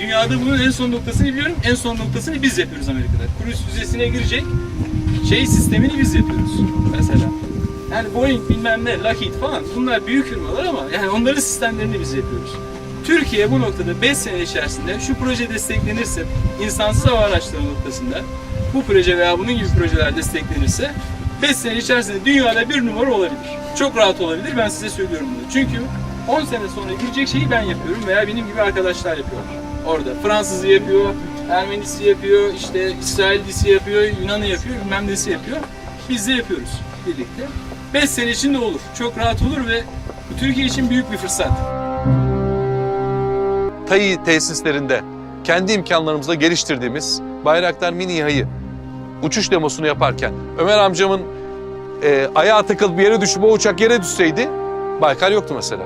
dünyada bunun en son noktasını biliyorum. En son noktasını biz yapıyoruz Amerika'da. Cruise füzesine girecek şey sistemini biz yapıyoruz mesela. Yani Boeing bilmem ne, Lockheed falan bunlar büyük firmalar ama yani onların sistemlerini biz yapıyoruz. Türkiye bu noktada 5 sene içerisinde şu proje desteklenirse insansız hava araçları noktasında bu proje veya bunun gibi projeler desteklenirse 5 sene içerisinde dünyada bir numara olabilir. Çok rahat olabilir ben size söylüyorum bunu. Çünkü 10 sene sonra girecek şeyi ben yapıyorum veya benim gibi arkadaşlar yapıyorlar. Orada Fransızı yapıyor, Ermenisi yapıyor, işte İsraillisi yapıyor, Yunan'ı yapıyor, bilmem nesi yapıyor. Biz de yapıyoruz birlikte. 5 sene içinde olur. Çok rahat olur ve bu Türkiye için büyük bir fırsat. TAİ tesislerinde kendi imkanlarımızla geliştirdiğimiz Bayraktar Mini İHA'yı uçuş demosunu yaparken Ömer amcamın e, ayağı takılıp bir yere düşüp o uçak yere düşseydi Baykar yoktu mesela.